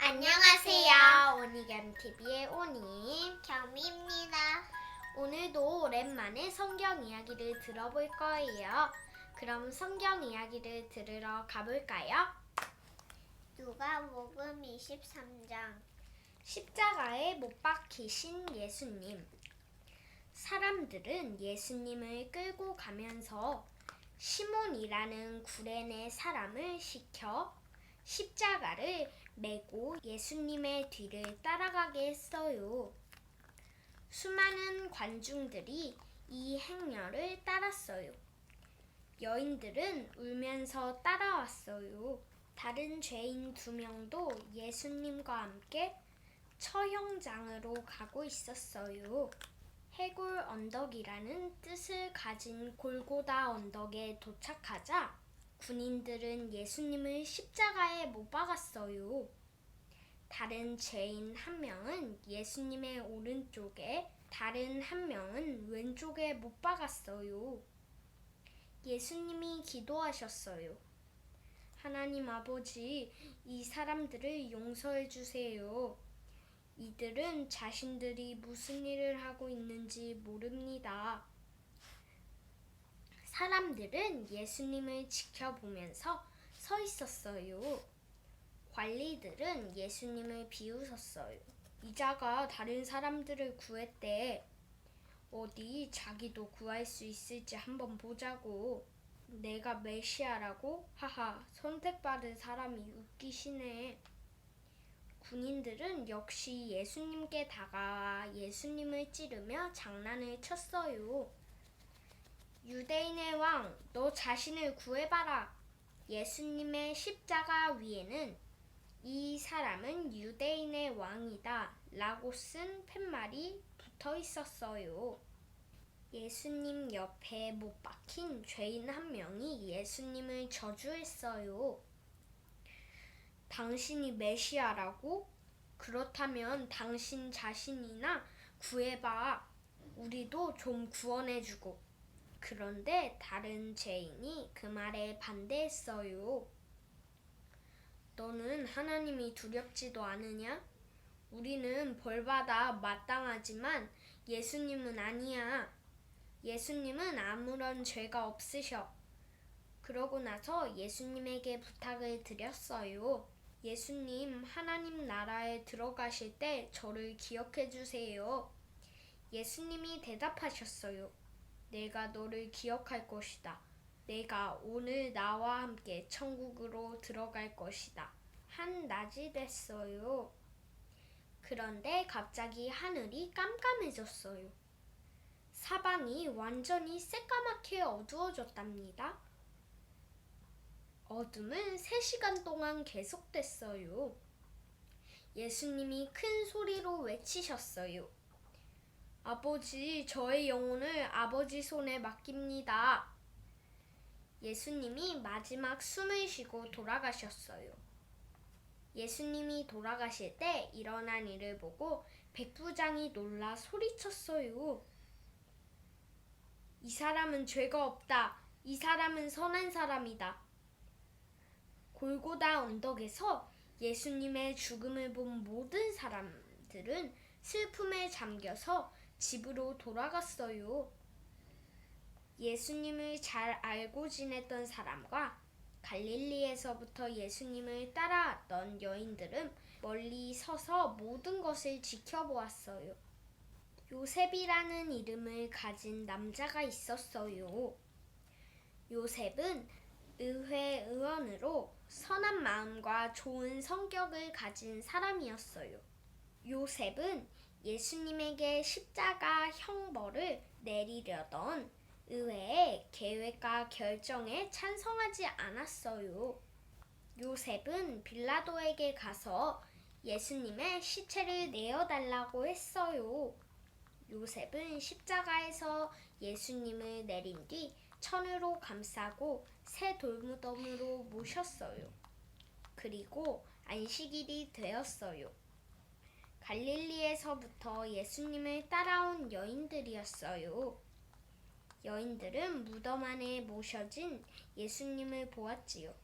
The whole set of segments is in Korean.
안녕하세요. 오니겸 TV의 오니. 겸입니다. 오늘도 오랜만에 성경 이야기를 들어볼 거예요. 그럼 성경 이야기를 들으러 가볼까요? 누가 복음 23장 십자가에 못 박히신 예수님. 사람들은 예수님을 끌고 가면서 시몬이라는 구레네 사람을 시켜 십자가를 메고 예수님의 뒤를 따라가게 했어요. 수많은 관중들이 이 행렬을 따랐어요. 여인들은 울면서 따라왔어요. 다른 죄인 두 명도 예수님과 함께 처형장으로 가고 있었어요. 해골 언덕이라는 뜻을 가진 골고다 언덕에 도착하자 군인들은 예수님을 십자가에 못 박았어요. 다른 죄인 한 명은 예수님의 오른쪽에, 다른 한 명은 왼쪽에 못 박았어요. 예수님이 기도하셨어요. 하나님 아버지, 이 사람들을 용서해 주세요. 이들은 자신들이 무슨 일을 하고 있는지 모릅니다. 사람들은 예수님을 지켜보면서 서 있었어요. 관리들은 예수님을 비웃었어요. 이자가 다른 사람들을 구했대. 어디 자기도 구할 수 있을지 한번 보자고. 내가 메시아라고? 하하, 선택받은 사람이 웃기시네. 군인들은 역시 예수님께 다가와 예수님을 찌르며 장난을 쳤어요. 유대인의 왕, 너 자신을 구해봐라. 예수님의 십자가 위에는 이 사람은 유대인의 왕이다. 라고 쓴 팻말이 붙어 있었어요. 예수님 옆에 못 박힌 죄인 한 명이 예수님을 저주했어요. 당신이 메시아라고? 그렇다면 당신 자신이나 구해봐. 우리도 좀 구원해주고. 그런데 다른 죄인이 그 말에 반대했어요. 너는 하나님이 두렵지도 않으냐? 우리는 벌받아 마땅하지만 예수님은 아니야. 예수님은 아무런 죄가 없으셔. 그러고 나서 예수님에게 부탁을 드렸어요. 예수님, 하나님 나라에 들어가실 때 저를 기억해 주세요. 예수님이 대답하셨어요. 내가 너를 기억할 것이다. 내가 오늘 나와 함께 천국으로 들어갈 것이다. 한 낮이 됐어요. 그런데 갑자기 하늘이 깜깜해졌어요. 사방이 완전히 새까맣게 어두워졌답니다. 어둠은 3시간 동안 계속됐어요. 예수님이 큰 소리로 외치셨어요. 아버지, 저의 영혼을 아버지 손에 맡깁니다. 예수님이 마지막 숨을 쉬고 돌아가셨어요. 예수님이 돌아가실 때 일어난 일을 보고 백부장이 놀라 소리쳤어요. 이 사람은 죄가 없다. 이 사람은 선한 사람이다. 골고다 언덕에서 예수님의 죽음을 본 모든 사람들은 슬픔에 잠겨서 집으로 돌아갔어요. 예수님을 잘 알고 지냈던 사람과 갈릴리에서부터 예수님을 따라왔던 여인들은 멀리 서서 모든 것을 지켜보았어요. 요셉이라는 이름을 가진 남자가 있었어요. 요셉은 의회 의원으로 선한 마음과 좋은 성격을 가진 사람이었어요. 요셉은 예수님에게 십자가 형벌을 내리려던 의회의 계획과 결정에 찬성하지 않았어요. 요셉은 빌라도에게 가서 예수님의 시체를 내어달라고 했어요. 요셉은 십자가에서 예수님을 내린 뒤 천으로 감싸고 새 돌무덤으로 모셨어요. 그리고 안식일이 되었어요. 갈릴리에서부터 예수님을 따라온 여인들이었어요. 여인들은 무덤 안에 모셔진 예수님을 보았지요.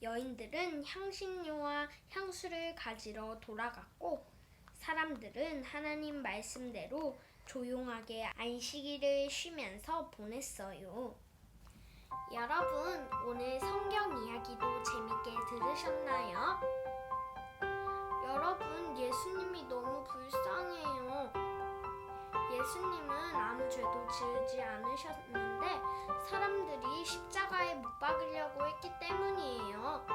여인들은 향신료와 향수를 가지러 돌아갔고 사람들은 하나님 말씀대로 조용하게 안식일을 쉬면서 보냈어요. 여러분, 오늘 성경 이야기도 재밌게 들으셨나요? 여러분, 예수님이 너무 불쌍해요. 예수님은 아무 죄도 지으지 않으셨는데 사람들이 십자가에 못 박으려고 했기 때문이에요.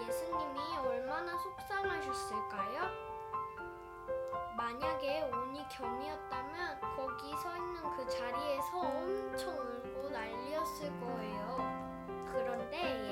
예수님이 얼마나 속상하셨을까요? 만약에 온이 겸이었다면 거기 서 있는 그 자리에서 엄청 울고 난리였을 거예요. 그런데